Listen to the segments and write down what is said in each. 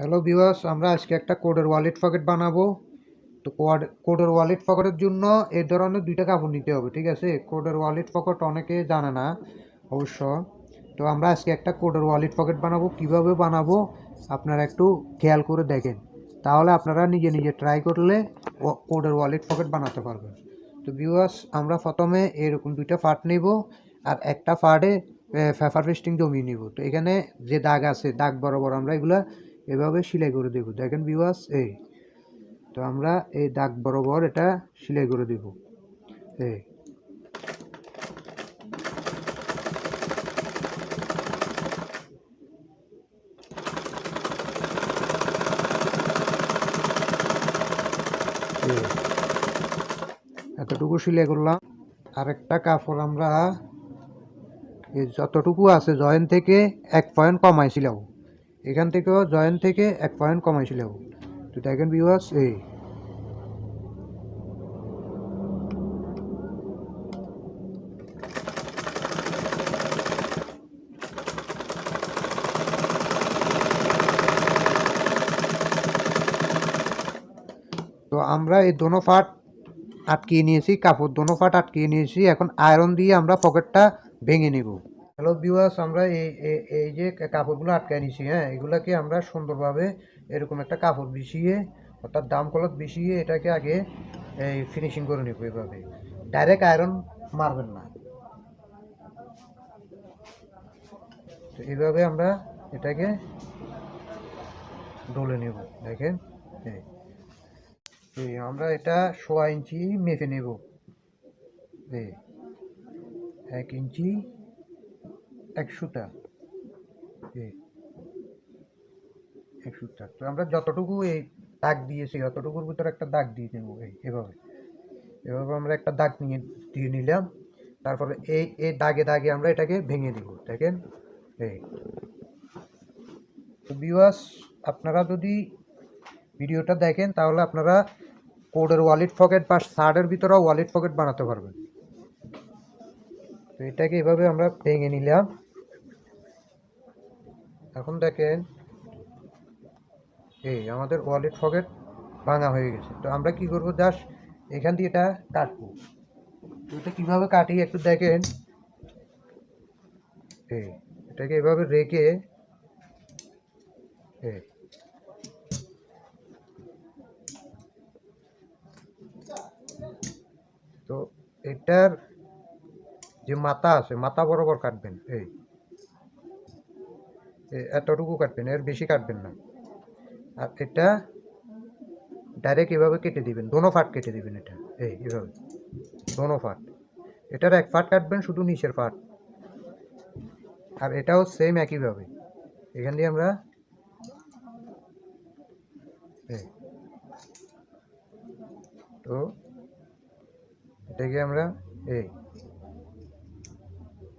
Hello viewers আমরা আজকে একটা কোডের ওয়ালেট পকেট বানাবো। তো কোড কোডের ওয়ালেট পকেটের জন্য এই ধরনের দুইটা কাপড় নিতে হবে, ঠিক আছে? কোডের ওয়ালেট পকেট অনেকে জানে না, অবশ্য। তো আমরা আজকে একটা কোডের ওয়ালেট পকেট বানাবো, কীভাবে বানাবো আপনারা একটু খেয়াল করে দেখেন। তাহলে আপনারা নিজে নিজে ট্রাই করলে কোডের ওয়ালেট পকেট বানাতে পারবেন। তো ভিউয়ার্স আমরা প্রথমে এরকম দুইটা পার্ট নেব আর একটা পার্টে পেপার পেস্টিং জমিয়ে নিব। তো এখানে যে দাগ আছে, দাগ বরাবর আমরা এগুলা এভাবে সেলাই করে দেব। দেখেন ভিউয়ার্স এই। তো আমরা এই দাগ বরাবর এটা সেলাই করে দেব। এই। এতটুকু সেলাই করলাম। আরেকটা কাপড় আমরা এই যতটুকু আছে জয়েন থেকে এক পয়েন্ট কমাইছিলাম এখান থেকেও জয়েন থেকে এক পয়েন্ট কমাইছিলাম তো দেখেন ভিউয়ার্স এই। তো আমরা এই দোনো পার্ট আটকিয়ে নিয়েছি, কাপড় দোনো পার্ট আটকিয়ে নিয়েছি। এখন আয়রন দিয়ে আমরা পকেটটা ভেঙে নেব। হ্যালো ভিউয়ার্স আমরা এই, এই- যে কাপড়গুলো আটকায় নিয়েছি হ্যাঁ এগুলোকে আমরা সুন্দরভাবে এরকম একটা কাপড় বিছিয়ে, অর্থাৎ দাম কলত বিছিয়ে এটাকে আগে, এই ফিনিশিং করে নেব এভাবে। ডাইরেক্ট আয়রন মারবেন না। তো এইভাবে আমরা এটাকে ডলে নেব, দেখেন, এই। আমরা এটা সোয়া ইঞ্চি মেপে নেব এক ইঞ্চি একশোটা। একশোটা। তো আমরা যতটুকু এই দাগ দিয়েছি অতটুকুর ভিতরে একটা দাগ দিয়ে নেব এভাবে। এভাবে আমরা একটা দাগ নিয়ে, দিয়ে নিলাম। তারপরে এই এই দাগে দাগে আমরা এটাকে ভেঙে দিব, দেখেন? এই। তো বিওয়াস আপনারা যদি ভিডিওটা দেখেন, তাহলে আপনারা কোডের ওয়ালেট পকেট বা শার্টের ভিতরেও ওয়ালেট পকেট বানাতে পারবেন। তো এটাকে এভাবে আমরা ভেঙে নিলাম। এখন দেখেন, এই আমাদের ওয়ালেট পকেট ভাঙা হয়ে গেছে। তো আমরা কি করব? জাস্ট এখান দিয়ে এটা কাটবো। এটা কীভাবে কাটি একটু দেখেন। এটাকে এভাবে রেখে তো এটার যে মাথা আছে, মাথা বরাবর কাটবেন, এই। এতটুকু কাটবেন, এর বেশি কাটবেন না। আর এটা ডাইরেক্ট এভাবে কেটে দিবেন, দোনো ফাট কেটে দিবেন এটা। এই, এভাবে। দোনো ফাট। এটার এক ফাট কাটবেন, শুধু নিচের ফাট। আর এটাও সেম একইভাবে। এখান দিয়ে আমরা তো এটাকে আমরা এই,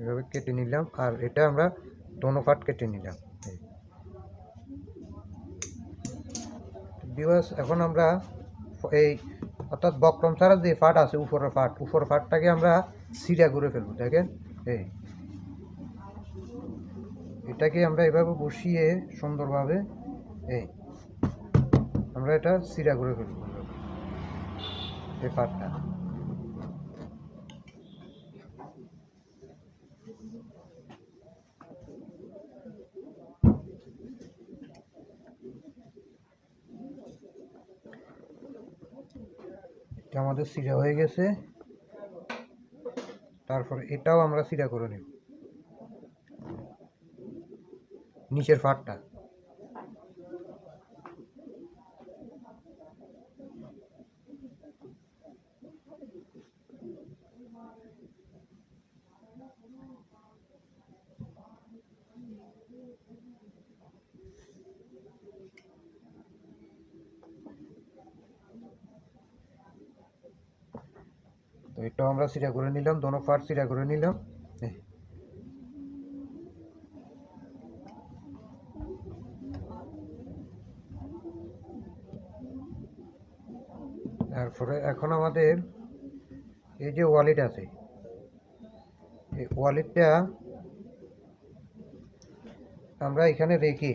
এভাবে কেটে নিলাম। আর এটা আমরা দোনো পার্ট কেটে নিলাম বিবাস এখন আমরা এই অর্থাৎ বক্রম ছাড়া যে ফাট আছে, উপরের ফাট, উপরের ফাটটাকে আমরা সিরা করে ফেলব, দেখেন? এই। এটাকে আমরা এভাবে বসিয়ে সুন্দরভাবে এই আমরা এটা সিরা করে ফেলব, এই ফাটটা। আমাদের সিরা হয়ে গেছে। তারপর এটাও আমরা সিরা করে নেব। নিচের ফাটটা তো এটাও আমরা সিরা করে নিলাম, দোনো পার্ট সিরা করে নিলাম। তারপরে এখন আমাদের এই যে ওয়ালেট আছে, এই ওয়ালেটটা আমরা এখানে রেখে,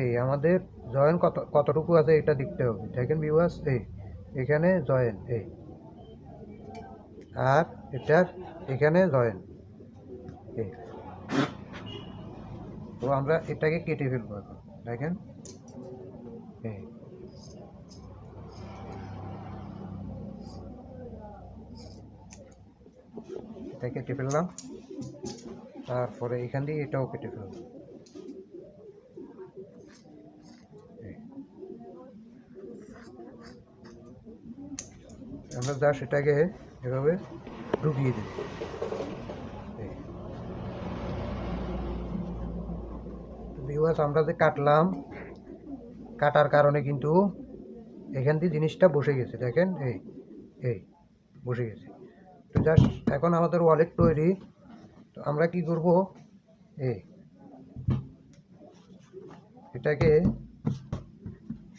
এই আমাদের জয়েন কত, কতটুকু আছে এটা দেখতে হবে। দেখেন ভিউয়ার্স এই, এখানে জয়েন, এই। আর এটার এখানে জয়েন তো আমরা এটাকে কেটে ফেলব এখন। দেখেন। এটা কেটে ফেললাম। তারপরে এখান দিয়ে এটাও কেটে এই। আমরা যা সেটাকে এভাবে ঢুকিয়ে এই। আমরা যে কাটলাম, কাটার কারণে কিন্তু এখান দিয়ে জিনিসটা বসে গেছে, দেখেন, এই এই, বসে গেছে। তো জাস্ট এখন আমাদের ওয়ালেট তৈরি। তো আমরা কি করব? এই, এটাকে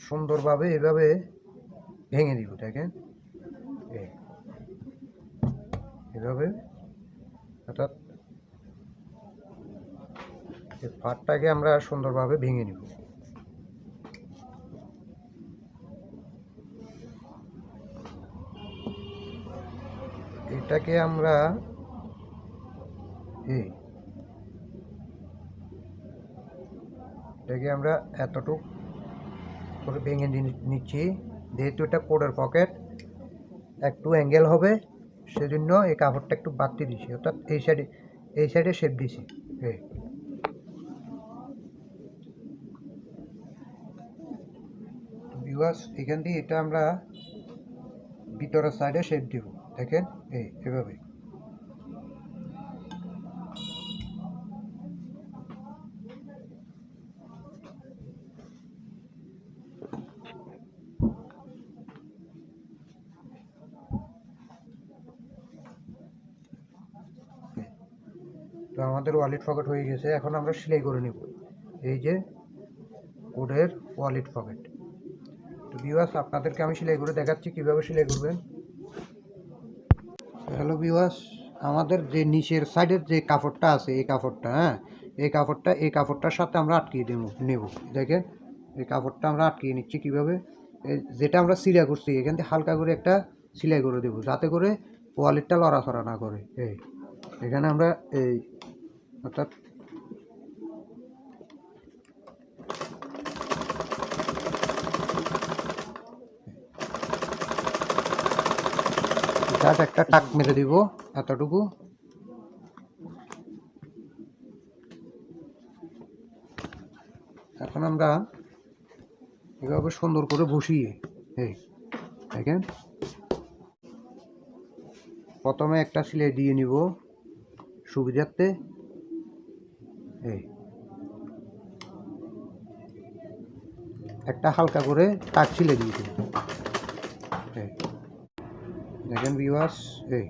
সুন্দরভাবে এভাবে ভেঙে দিব, দেখেন এই এভাবে অর্থাৎ এই পাটটাকে আমরা সুন্দরভাবে ভেঙে নিব। এটাকে আমরা এই এটাকে আমরা এতটুক করে ভেঙে নিচ্ছি। যেহেতু এটা কোডের পকেট, একটু অ্যাঙ্গেল হবে। সেজন্য এই কাপড়টা একটু বাড়তি দিছি অর্থাৎ এই সাইডে এই সাইডে শেপ দিছি বিওয়াস এখান দিয়ে এটা আমরা ভিতরের সাইডে শেপ দিব। দেখেন? এই এভাবে তো আমাদের ওয়ালেট পকেট হয়ে গেছে, এখন আমরা সেলাই করে নেব। এই যে কোডের ওয়ালেট পকেট তো বিওয়াস আপনাদেরকে আমি সেলাই করে দেখাচ্ছি, কীভাবে সেলাই করবেন। হ্যালো বিওয়াস আমাদের যে নিচের সাইডের যে কাপড়টা আছে, এই কাপড়টা হ্যাঁ? এই কাপড়টা, এই কাপড়টার সাথে আমরা আটকিয়ে দেবো, নেব। দেখেন, এই কাপড়টা আমরা আটকিয়ে নিচ্ছি কীভাবে? যেটা আমরা সিলাই করছি, এখান থেকে হালকা করে একটা সেলাই করে দেবো, যাতে করে ওয়ালেটটা লড়াচড়া না করে। এই, এখানে আমরা এই অর্থাৎ একটা টাক মেরে দিব এতটুকু। এখন আমরা এভাবে সুন্দর করে বসিয়ে এই দেখেন। প্রথমে একটা সিলাই দিয়ে নিব সুবিধার্থে। একটা হালকা করে টাক ছিলে দিয়ে দেব এই। দেখেন ভিউয়ার্স এই।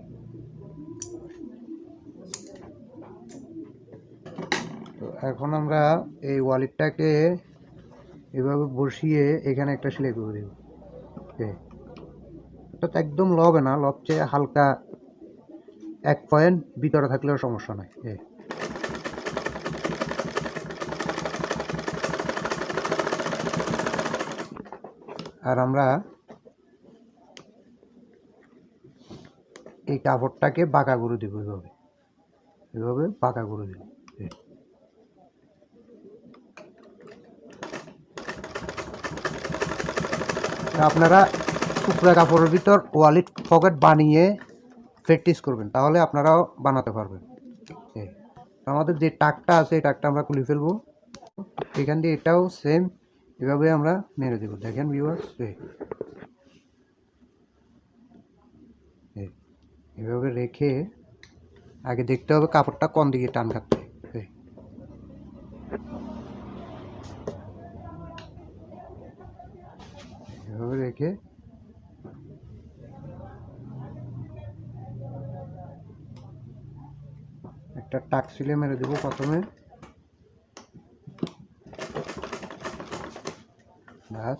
তো এখন আমরা এই ওয়ালেটটাকে এভাবে বসিয়ে এখানে একটা সেলাই করে দেব। এই। তো একদম লবে না লব চেয়ে হালকা এক পয়েন্ট ভিতরে থাকলেও সমস্যা নাই। আর আমরা এই কাপড়টাকে বাঁকা করে দেবো এভাবে। এভাবে বাঁকা করে দেবো। আপনারা টুকরা কাপড়ের ভিতর ওয়ালেট পকেট বানিয়ে প্র্যাকটিস করবেন, তাহলে আপনারাও বানাতে পারবেন। আমাদের যে টাকটা আছে, এই টাকটা আমরা খুলে ফেলব। এখান দিয়ে এটাও সেম এভাবে আমরা মেরে দেবো দেখেন ভিউয়ার্স। এভাবে রেখে আগে দেখতে হবে কাপড়টা কোন দিকে টান খাচ্ছে। এভাবে রেখে একটা টাক সিলে মেরে দেবো প্রথমে ঘাস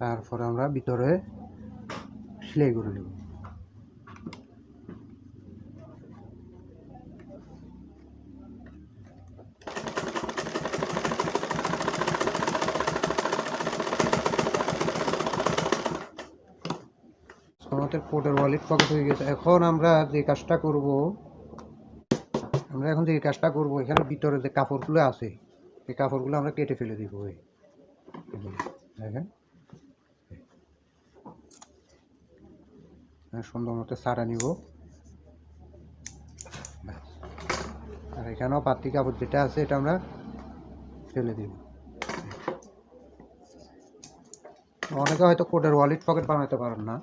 তারপর আমরা ভিতরে সেলাই করে নেব। আমাদের পোর্টের পকেট হয়ে গেছে। এখন আমরা যে কাজটা করব আমরা এখন যে কাজটা করব এখানে ভিতরে যে কাপড়গুলো আছে এই কাপড়গুলো আমরা কেটে ফেলে দিব দেখেন। হ্যাঁ, সুন্দর মতো সারা নিব। আর এখানেও পাতি কাপড় যেটা আছে এটা আমরা ফেলে দিব। অনেকে হয়তো কোডের ওয়ালেট পকেট বানাতে পারেন না।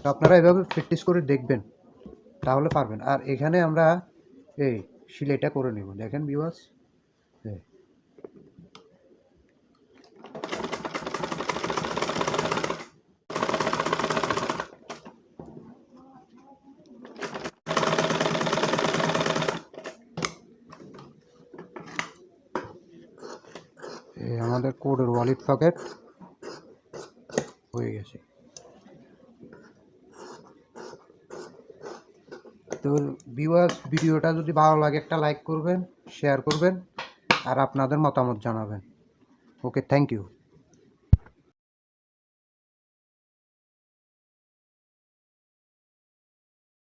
তো আপনারা এভাবে প্র্যাকটিস করে দেখবেন তাহলে পারবেন। আর এখানে আমরা এই সিলাইটা করে নেব। দেখেন বিবাস এই আমাদের কোডের ওয়ালেট পকেট হয়ে গেছে। তো ভিউয়ার্স ভিডিওটা যদি ভালো লাগে একটা লাইক করবেন শেয়ার করবেন, আর আপনাদের মতামত জানাবেন। Okay thank you